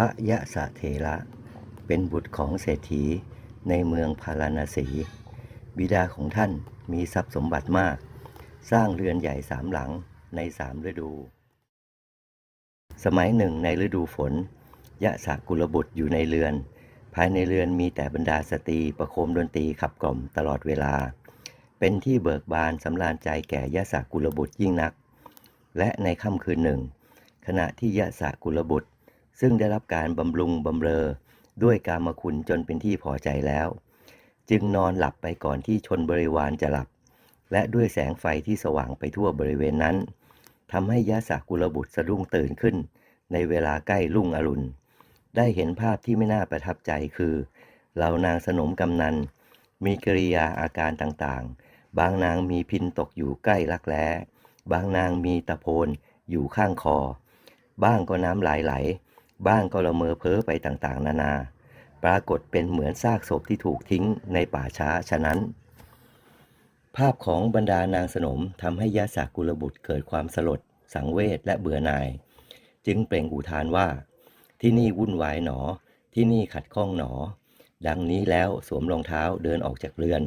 ระยะสะเถระ เป็นบุตรของเศรษฐีในเมืองพาราณสี บิดาของท่านมีทรัพย์สมบัติมาก สร้างเรือนใหญ่สามหลังในสามฤดู สมัยหนึ่งในฤดูฝน ยะสะกุลบุตรอยู่ในเรือน ภายในเรือนมีแต่บรรดาสตรีประโคมดนตรีขับกล่อมตลอดเวลา เป็นที่เบิกบานสำราญใจแก่ยะสะกุลบุตรยิ่งนัก และในค่ำคืนหนึ่ง ขณะที่ยะสะกุลบุตร ซึ่งได้รับการบำรุงบำเรอด้วยการมาคุณจนเป็นที่พอใจแล้ว จึงนอนหลับไปก่อนที่ชนบริวารจะหลับ และด้วยแสงไฟที่สว่างไปทั่วบริเวณนั้นทำให้ยะสะกุลบุตรสะดุ้งตื่นขึ้น ในเวลาใกล้รุ่งอรุณ ได้เห็นภาพที่ไม่น่าประทับใจคือเหล่านางสนมกำนัน มีกิริยาอาการต่างๆ บางนางมีพินตกอยู่ใกล้รักแร้บางนางมีตะโพนอยู่ข้างคอ บ้างก็น้ำลายไหล บ้างก็ละเมอเพ้อไปต่างๆ นานา ปรากฏเป็นเหมือนซากศพที่ถูกทิ้งในป่าช้าฉะนั้น ภาพของบรรดานางสนมทำให้ยะสากุลบุตรเกิดความสลด สังเวชและเบื่อหน่าย จึงเปล่งอุทานว่า ที่นี่วุ่นวายหนอ ที่นี่ขัดข้องหนอ ดังนี้แล้วสวมรองเท้าเดินออกจากเรือน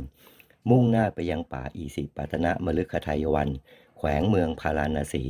มุ่งหน้าไปยังป่าอีสิปตนะมฤคทายวัน แขวงเมืองพาราณสี